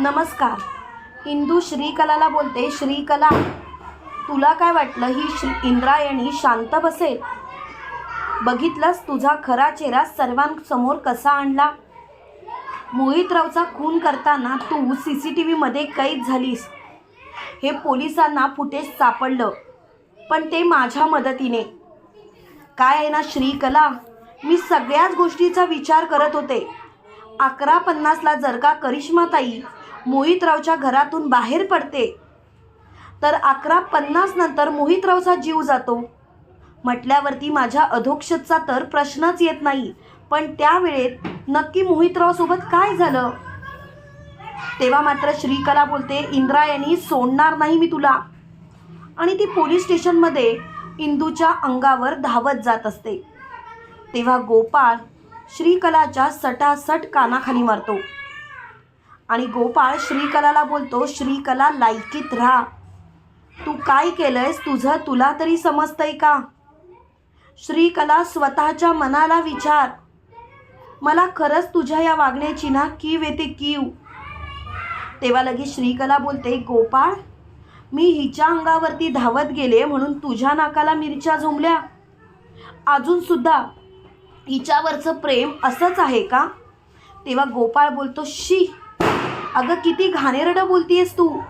नमस्कार. इंदू श्रीकलाला बोलते श्रीकला तुला काय वाटलं ही श्री इंद्रायणी शांत बसेल? बघितलंस तुझा खरा चेहरा सर्वांसमोर कसा आणला? मोहितरावचा खून करताना तू सी सी टी व्हीमध्ये कैद झालीस. हे पोलिसांना फुटेज सापडलं पण ते माझ्या मदतीने. काय आहे ना श्रीकला? मी सगळ्याच गोष्टीचा विचार करत होते. अकरा पन्नासला जर का करिश्माताई मोहितरावच्या घरातून बाहेर पडते. तर अकरा पन्नास नंतर मोहितरावचा जीव जातो. म्हटल्यावरती माझ्या अधोक्षतचा तर प्रश्नच येत नाही. पण त्यावेळेत नक्की मोहितरावसोबत काय झालं? तेव्हा मात्र श्रीकला बोलते इंद्रायणी सोडणार नाही मी तुला. आणि ती पोलीस स्टेशनमध्ये इंदूच्या अंगावर धावत जात असते. तेव्हा गोपाळ श्रीकलाच्या सटासट कानाखाली मारतो. आणि गोपाळ श्रीकलाला बोलतो श्रीकला लायकीत राहा. तू काय केलंयस? तुझं तुला तरी समजतंय का? श्रीकला स्वतःच्या मनाला विचार मला खरंच तुझ्या या वागण्याची ना कीव येते कीव. तेव्हा लगेच श्रीकला बोलते गोपाळ मी हिच्या अंगावरती धावत गेले म्हणून तुझ्या नाकाला मिरच्या झोंबल्या. अजून सुद्धा हिच्यावरचं प्रेम असंच आहे का? तेव्हा गोपाळ बोलतो शी अगं किती घाणेरडं बोलतीयस तू.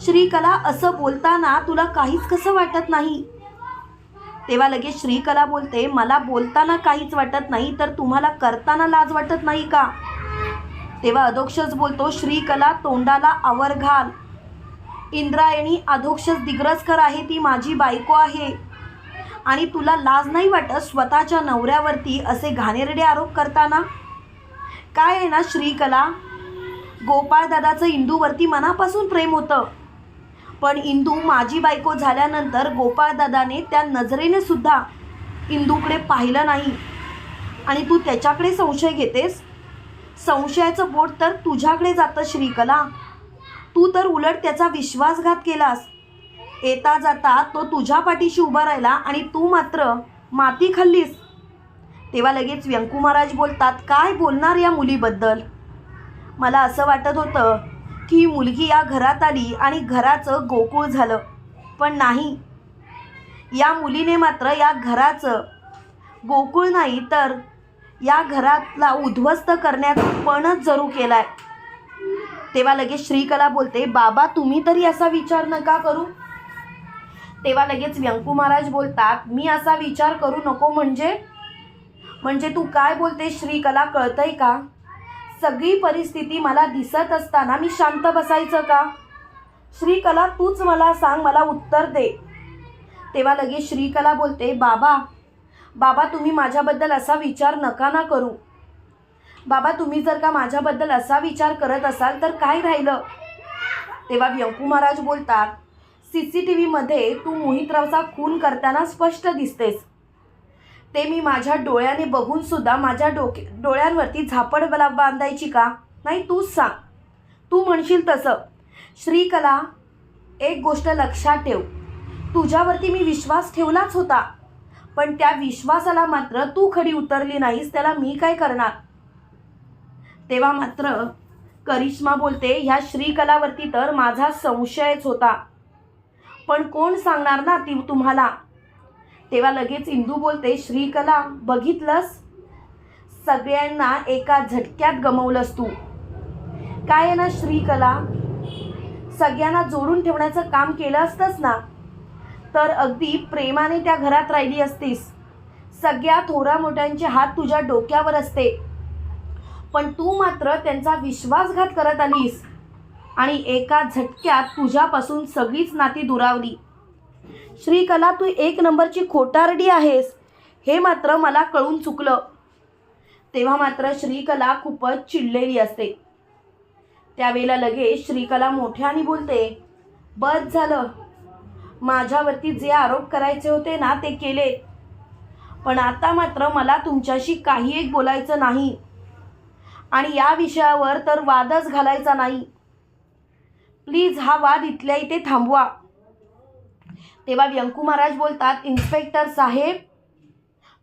श्रीकला असं बोलताना तुला काहीच कसं वाटत नाही? तेव्हा लगेच श्रीकला बोलते मला बोलताना काहीच वाटत नाही तर तुम्हाला करताना लाज वाटत नाही का? तेव्हा अधोक्षच बोलतो श्रीकला तोंडाला आवर घाल. इंद्रायणी अधोक्षस दिग्रजकर आहे ती माझी बायको आहे. आणि तुला लाज नाही वाटत स्वतःच्या नवऱ्यावरती असे घाणेरडे आरोप करताना? काय आहे ना श्रीकला? गोपाळदादाचं इंदूवरती मनापासून प्रेम होतं. पण इंदू माझी बायको झाल्यानंतर गोपाळदादाने त्या नजरेने सुद्धा इंदूकडे पाहिलं नाही. आणि तू त्याच्याकडे संशय घेतेस? संशयाचं बोट तर तुझ्याकडे जातं श्रीकला. तू तर उलट त्याचा विश्वासघात केलास. येता जाता तो तुझ्या पाठीशी उभा राहिला आणि तू मात्र माती खाल्लीस. तेव्हा लगेच व्यंकू महाराज बोलतात काय बोलणार या मुलीबद्दल? मला असं वाटत होतं की मुलगी या घरात आली आणि घराचं गोकुळ झालं. पण नाही. या मुलीने मात्र या घराचं गोकुळ नाही तर या घरातला उद्ध्वस्त करण्याचा पणच जरू आहे तेव्हा लगेच श्रीकला बोलते बाबा तुम्ही तरी असा विचार नका करू. तेव्हा लगेच व्यंकू महाराज बोलतात मी असा विचार करू नको म्हणजे? म्हणजे तू काय बोलते श्रीकला कळतंय का? सगळी परिस्थिती मला दिसत असताना मी शांत बसायचं का? श्रीकला तूच मला सांग मला उत्तर दे. तेव्हा लगेच श्रीकला बोलते बाबा बाबा तुम्ही माझ्याबद्दल असा विचार नका ना करू. बाबा तुम्ही जर का माझ्याबद्दल असा विचार करत असाल तर काय राहिलं? तेव्हा व्यंकू महाराज बोलतात सी सी टी व्हीमध्ये तू मोहितरावचा खून करताना स्पष्ट दिसतेस. ते मी माझ्या डोळ्याने बघून सुद्धा माझ्या डोके डोळ्यांवरती झापड बला बांधायची का? नाही तूच सांग. तू म्हणशील तसं. श्रीकला एक गोष्ट लक्षात ठेव. तुझ्यावरती मी विश्वास ठेवलाच होता. पण त्या विश्वासाला मात्र तू खडी उतरली नाहीस त्याला मी काय करणार? तेव्हा मात्र करिश्मा बोलते ह्या श्रीकलावरती तर माझा संशयच होता. पण कोण सांगणार ना ती तुम्हाला? तेव्हा लगेच इंदू बोलते श्रीकला बघितलंस? सगळ्यांना एका झटक्यात गमवलंस तू. काय आहे ना श्रीकला? सगळ्यांना जोडून ठेवण्याचं काम केलं असतंस ना? तर अगदी प्रेमाने त्या घरात राहिली असतीस. सगळ्या थोरा मोठ्यांचे हात तुझ्या डोक्यावर असते. पण तू मात्र त्यांचा विश्वासघात करत आलीस आणि एका झटक्यात तुझ्यापासून सगळीच नाती दुरावली. श्रीकला तू एक नंबरची खोटारडी आहेस. हे मात्र मला कळून चुकलं. तेव्हा मात्र श्रीकला खूपच चिडलेली असते. त्यावेळेला लगेच श्रीकला मोठ्याने बोलते बस झालं. माझ्यावरती जे आरोप करायचे होते ना ते केले. पण आता मात्र मला तुमच्याशी काही एक बोलायचं नाही. आणि या विषयावर तर वादच घालायचा नाही. प्लीज हा वाद इथल्या इथे थांबवा. तेव्हा व्यंकू महाराज बोलतात इन्स्पेक्टर साहेब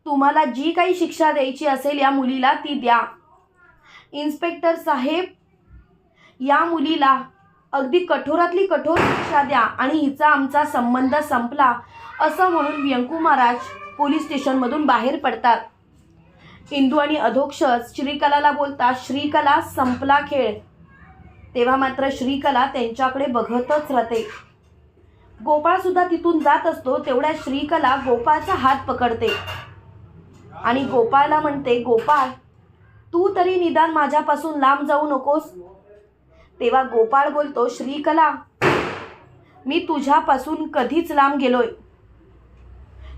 तुम्हाला जी काही शिक्षा द्यायची असेल या मुलीला ती द्या. इन्स्पेक्टर साहेब या मुलीला अगदी कठोरातली कठोर शिक्षा द्या आणि हिचा आमचा संबंध संपला असं म्हणून व्यंकू महाराज पोलीस स्टेशनमधून बाहेर पडतात. इंदू आणि अधोक्षज श्रीकलाला बोलतात श्रीकला संपला खेळ. तेव्हा मात्र श्रीकला त्यांच्याकडे बघतच राहते. गोपाळ सुद्धा तिथून जात असतो तेवढ्या श्रीकला गोपाळचा हात पकडते. आणि गोपाळला म्हणते गोपाळ तू तरी निदान माझ्यापासून लांब जाऊ नकोस. तेव्हा गोपाळ बोलतो श्रीकला मी तुझ्यापासून कधीच लांब गेलोय.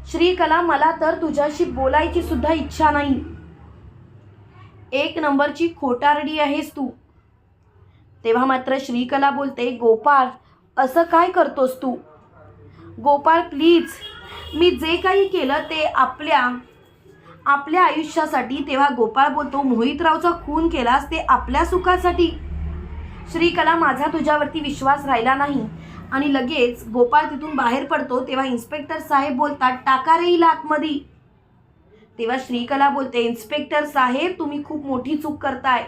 श्रीकला मला तर तुझ्याशी बोलायची सुद्धा इच्छा नाही. एक नंबरची खोटारडी आहेस तू. तेव्हा मात्र श्रीकला बोलते गोपाळ असं काय करतोस तू? गोपाळ प्लीज मी जे काही केलं ते आपल्या आपल्या आयुष्यासाठी तेव्हा गोपाळ बोलतो मोहितरावचा खून केलास ते आपल्या सुखासाठी. श्रीकला माझा तुझ्यावरती विश्वास राहिला नाही. आणि लगेच गोपाळ तिथून बाहेर पडतो तेव्हा इन्स्पेक्टर साहेब बोलतात टाका रे हिला आतमध्ये. तेव्हा श्रीकला बोलते इन्स्पेक्टर साहेब तुम्ही खूप मोठी चूक करताय.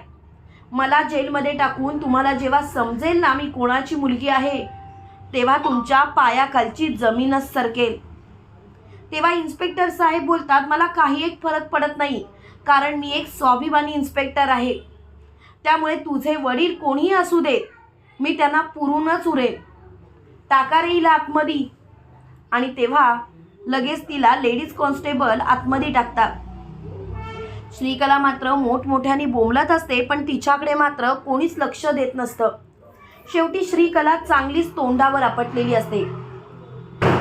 मला जेलमध्ये टाकून तुम्हाला जेव्हा समजेल ना मी कोणाची मुलगी आहे तेव्हा तुमच्या पायाखालची जमीनच सरकेल. तेव्हा इन्स्पेक्टर साहेब बोलतात मला काही एक फरक पडत नाही कारण मी एक स्वाभिमानी इन्स्पेक्टर आहे. त्यामुळे तुझे वडील कोणीही असू दे मी त्यांना पुरूनच उरेल. टाका रे हिला आणि तेव्हा लगेच तिला लेडीज कॉन्स्टेबल आतमध्ये टाकतात. श्रीकला मात्र मोठमोठ्याने बोंबलत असते पण तिच्याकडे मात्र कोणीच लक्ष देत नसतं. शेवटी श्रीकला चांगलीच तोंडावर आपटलेली असते.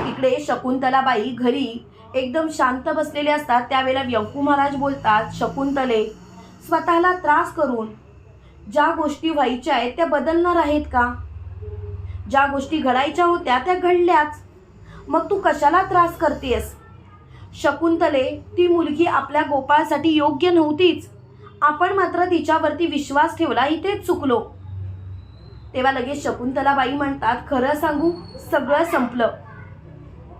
इकडे शकुंतलाबाई घरी एकदम शांत बसलेले असतात. त्यावेळेला व्यंकू महाराज बोलतात शकुंतले स्वतःला त्रास करून ज्या गोष्टी व्हायच्या आहेत त्या बदलणार आहेत का? ज्या गोष्टी घडायच्या होत्या त्या घडल्याच. मग तू कशाला त्रास करतेस? शकुंतले ती मुलगी आपल्या गोपाळसाठी योग्य नव्हतीच. आपण मात्र तिच्यावरती विश्वास ठेवला इथेच चुकलो. तेव्हा लगेच शकुंतलाबाई म्हणतात खरं सांगू सगळं संपलं.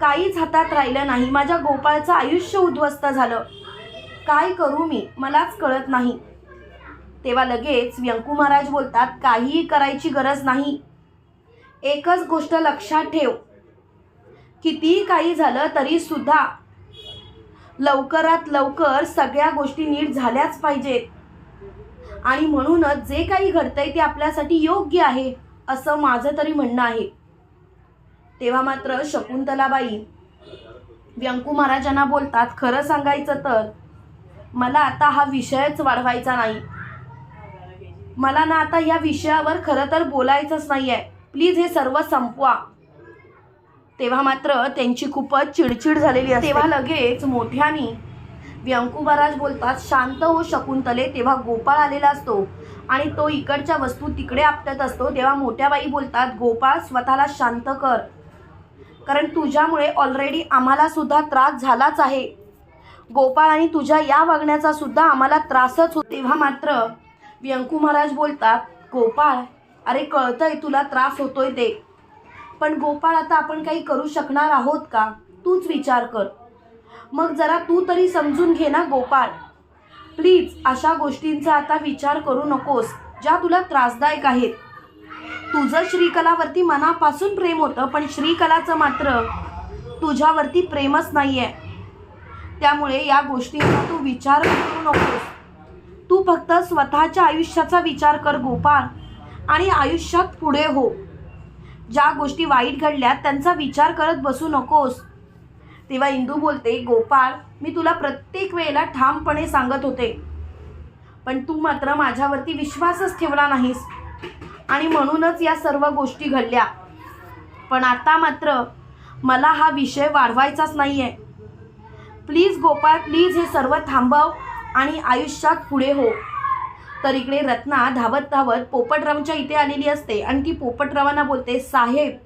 काहीच हातात राहिलं नाही. माझ्या गोपाळचं आयुष्य उद्ध्वस्त झालं. काय करू मी? मलाच कळत नाही. तेव्हा लगेच व्यंकू महाराज बोलतात काहीही करायची गरज नाही. एकच गोष्ट लक्षात ठेव. कितीही काही झालं तरी सुद्धा लवकरात लवकर सगळ्या गोष्टी नीट झाल्याच पाहिजेत. आणि म्हणूनच जे काही घडतंय ते आपल्यासाठी योग्य आहे असं माझं तरी म्हणणं आहे. तेव्हा मात्र शकुंतलाबाई व्यंकू महाराजांना बोलतात खरं सांगायचं तर मला आता हा विषयच वाढवायचा नाही. मला ना आता या विषयावर खरं तर बोलायचंच नाही आहे प्लीज हे सर्व संपवा. तेव्हा मात्र त्यांची खूपच चिडचिड झालेली तेव्हा लगेच मोठ्यानी व्यंकू महाराज बोलतात शांत हो शकुंतले तेव्हा गोपाळ आलेला असतो आणि तो इकडच्या वस्तू तिकडे आपटत असतो. तेव्हा मोठ्या बाई बोलतात गोपाळ स्वतःला शांत कर. कारण तुझ्यामुळे ऑलरेडी आम्हाला सुद्धा त्रास झालाच आहे. गोपाळ आणि तुझ्या या वागण्याचा सुद्धा आम्हाला त्रासच होतो. तेव्हा मात्र व्यंकू महाराज बोलतात गोपाळ अरे कळतंय तुला त्रास होतोय ते. पण गोपाळ आता आपण काही करू शकणार आहोत का? तूच विचार कर. मग जरा तू तरी समजून घे ना गोपाळ. प्लीज अशा गोष्टींचा आता विचार करू नकोस ज्या तुला त्रासदायक आहेत. तुझं श्रीकलावरती मनापासून प्रेम होतं पण श्रीकलाचं मात्र तुझ्यावरती प्रेमच नाही आहे त्यामुळे या गोष्टींचा तू विचार करू नकोस. तू फक्त स्वतःच्या आयुष्याचा विचार कर गोपाळ आणि आयुष्यात पुढे हो. ज्या गोष्टी वाईट घडल्यात त्यांचा विचार करत बसू नकोस. तेव्हा इंदू बोलते गोपाळ मी तुला प्रत्येक वेळेला ठामपणे सांगत होते. पण तू मात्र माझ्यावरती विश्वासच ठेवला नाहीस. आणि म्हणूनच या सर्व गोष्टी घडल्या. पण आता मात्र मला हा विषय वाढवायचाच नाही आहे प्लीज गोपाळ प्लीज हे सर्व थांबव आणि आयुष्यात पुढे हो. तर इकडे रत्ना धावत धावत पोपटरावच्या इथे आलेली असते आणि ती पोपटरावांना बोलते साहेब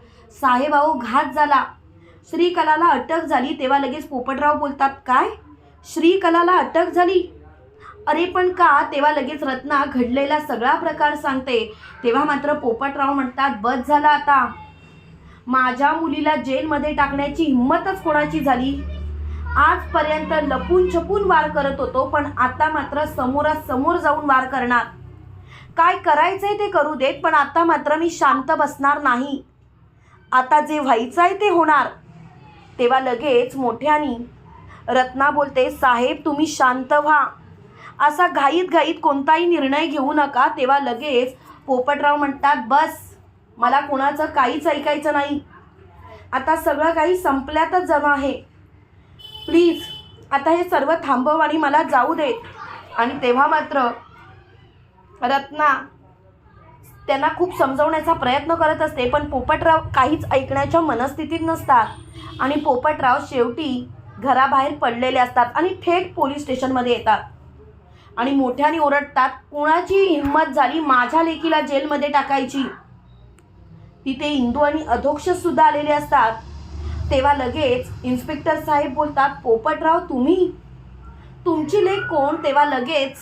साहेब अहो घात झाला. श्रीकलाला अटक झाली तेव्हा लगेच पोपटराव बोलतात काय? श्रीकलाला अटक झाली? अरे पण का? तेव्हा लगेच रत्ना घडलेला सगळा प्रकार सांगते. तेव्हा मात्र पोपटराव म्हणतात बस झाला आता. माझ्या मुलीला जेलमध्ये टाकण्याची हिंमतच कोणाची झाली? आजपर्यंत लपून छपून वार करत होतो पण आता मात्र समोरासमोर जाऊन वार करणार. काय करायचंय ते करू देत पण आता मात्र मी शांत बसणार नाही. आता जे व्हायचं आहे ते होणार. तेव्हा लगेच मोठ्यानी रत्ना बोलते साहेब तुम्ही शांत व्हा. असा घाईत घाईत कोणताही निर्णय घेऊ नका. तेव्हा लगेच पोपटराव म्हणतात बस मला कुणाचं काहीच ऐकायचं नाही. आता सगळं काही संपल्यातच जमा आहे. प्लीज आता हे सर्व थांबव आणि मला जाऊ दे. आणि तेव्हा मात्र रत्ना त्यांना खूप समजवण्याचा प्रयत्न करत असते पण पोपटराव काहीच ऐकण्याच्या मनस्थितीत नसतात. आणि पोपटराव शेवटी घराबाहेर पडलेले असतात आणि थेट पोलीस स्टेशनमध्ये येतात. आणि मोठ्याने ओरडतात कोणाची हिंमत झाली माझ्या लेकीला जेलमध्ये टाकायची? तिथे इंदू आणि अधोक्षसुद्धा आलेले असतात. तेव्हा लगेच इन्स्पेक्टर साहेब बोलतात पोपटराव तुम्ही? तुमची लेख कोण? तेव्हा लगेच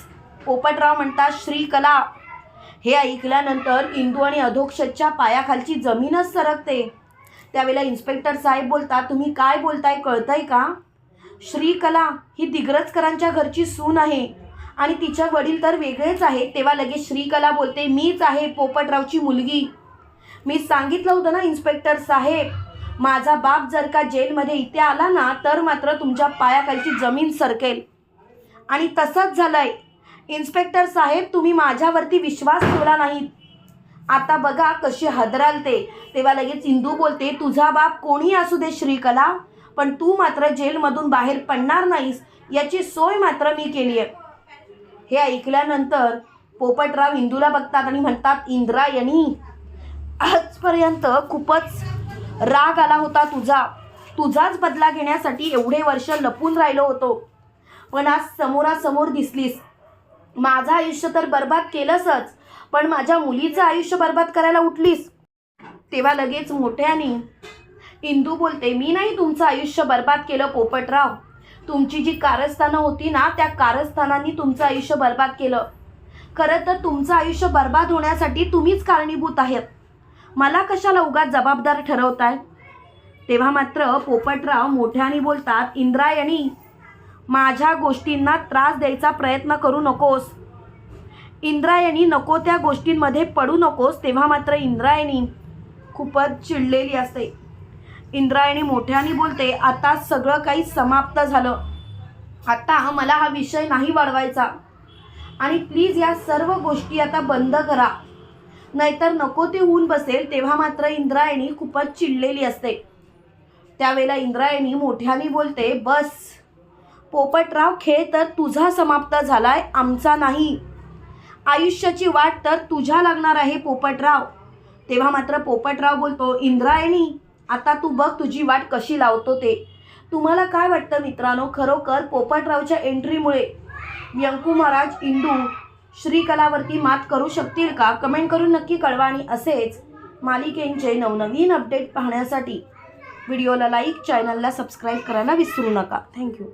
पोपटराव म्हणतात श्रीकला. हे ऐकल्यानंतर इंदू आणि अधोक्षच्या पायाखालची जमीनच सरकते. त्यावेळेला इन्स्पेक्टर साहेब बोलतात तुम्ही काय बोलताय कळतंय का? श्रीकला ही दिग्रजकरांच्या घरची सून आहे आणि तिच्या वडील तर वेगळेच आहे तेव्हा लगेच श्रीकला बोलते मीच आहे पोपटरावची मुलगी. मी सांगितलं होतं ना इन्स्पेक्टर साहेब माझा बाप जर का जेलमध्ये इथे आला ना तर मात्र तुमच्या पायाखालची जमीन सरकेल. आणि तसंच झालंय. इन्स्पेक्टर साहेब तुम्ही माझ्यावरती विश्वास ठेवला नाहीत. आता बघा कशी हदरालते. तेव्हा लगेच इंदू बोलते तुझा बाप कोणी असू दे श्रीकला पण तू मात्र जेलमधून बाहेर पडणार नाहीस याची सोय मात्र मी केली आहे. हे ऐकल्यानंतर पोपटराव इंदूला बघतात आणि म्हणतात इंद्रायणी आजपर्यंत खूपच राग आला होता तुझा. तुझाच बदला घेण्यासाठी एवढे वर्ष लपून राहिलो होतो. पण आज समोरासमोर दिसलीस. माझं आयुष्य तर बर्बाद केलंसच. पण माझ्या मुलीचं आयुष्य बर्बाद करायला उठलीस. तेव्हा लगेच मोठ्याने इंदू बोलते मी नाही तुमचं आयुष्य बर्बाद केलं पोपटराव. तुमची जी कारस्थानं होती ना त्या कारस्थानांनी तुमचं आयुष्य बर्बाद केलं. खरं तर तुमचं आयुष्य बर्बाद होण्यासाठी तुम्हीच कारणीभूत आहेत. मला कशाला उगाच जबाबदार ठरवताय? तेव्हा मात्र पोपटराव मोठ्याने बोलतात इंद्रायणी माझ्या गोष्टींना त्रास द्यायचा प्रयत्न करू नकोस. इंद्रायणी नको त्या गोष्टींमध्ये पडू नकोस तेव्हा मात्र इंद्रायणी खूपच चिडलेली असते. इंद्रायणी मोठ्याने बोलते आता सगळं काही समाप्त झालं. आता मला हा विषय नाही वाढवायचा. आणि प्लीज या सर्व गोष्टी आता बंद करा. नाहीतर नको ते होऊन बसेल. तेव्हा मात्र इंद्रायणी खूपच चिडलेली असते. त्यावेळेला इंद्रायणी मोठ्याने बोलते बस. पोपटराव खेळ तर तुझा समाप्त झालाय आमचा नाही. आयुष्याची वाट तर तुझ्या लागणार आहे पोपटराव. तेव्हा मात्र पोपटराव बोलतो इंद्रायणी आता तू बघ तुझी वाट कशी लावतो ते. तुम्हाला काय वाटतं मित्रांनो? खरोखर पोपटरावच्या एंट्रीमुळे व्यंकू महाराज इंदू श्रीकलावरती मात करू शकतील का? कमेंट करून नक्की कळवा आणि असेच मालिकेंचे नवनवीन अपडेट पाहण्यासाठी व्हिडिओला लाईक चॅनलला सबस्क्राईब करायला विसरू नका. थँक्यू.